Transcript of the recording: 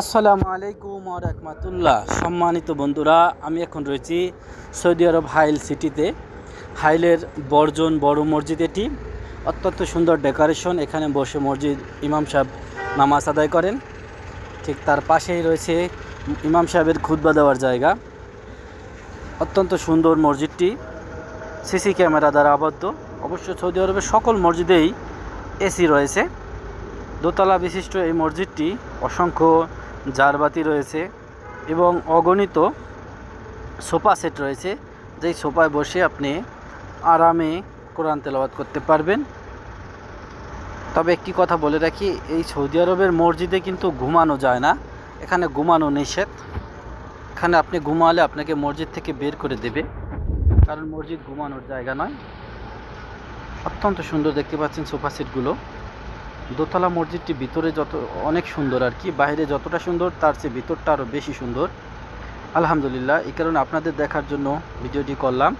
আসসালামু আলাইকুম রহমতুল্লাহ। সম্মানিত বন্ধুরা, আমি এখন রয়েছি সৌদি আরব হাইল সিটিতে। হাইলের বর্জন বড় মসজিদ এটি। অত্যন্ত সুন্দর ডেকোরেশন, এখানে বসে মসজিদ ইমাম সাহেব নামাজ আদায় করেন। ঠিক তার পাশেই রয়েছে ইমাম সাহেবের খুতবা দেওয়ার জায়গা। অত্যন্ত সুন্দর মসজিদটি। সিসি ক্যামেরা দ্বারা আবদ্ধ। অবশ্য সৌদি আরবের সকল মসজিদেই এসি রয়েছে। দোতলা বিশিষ্ট এই মসজিদটি অসংখ্য জারবাতি রয়েছে এবং অগণিত সোফা সেট রয়েছে। যেই সোফায় বসে আপনি আরামে কোরআন তেলাওয়াত করতে পারবেন। তবে একটি কথা বলে রাখি, এই সৌদি আরবের মসজিদে কিন্তু ঘুমানো যায় না। এখানে ঘুমানো নিষেধ। এখানে আপনি ঘুমালে আপনাকে মসজিদ থেকে বের করে দেবে। কারণ মসজিদ ঘুমানোর জায়গা নয়। অত্যন্ত সুন্দর দেখতে পাচ্ছেন সোফা সেটগুলো। দোতলা মসজিদটি ভিতরে যত, অনেক সুন্দর আর কি। বাইরে যতটা সুন্দর, তার চেয়ে ভিতরটা আরও বেশি সুন্দর। আলহামদুলিল্লাহ, এই কারণে আপনাদের দেখার জন্য ভিডিওটি করলাম।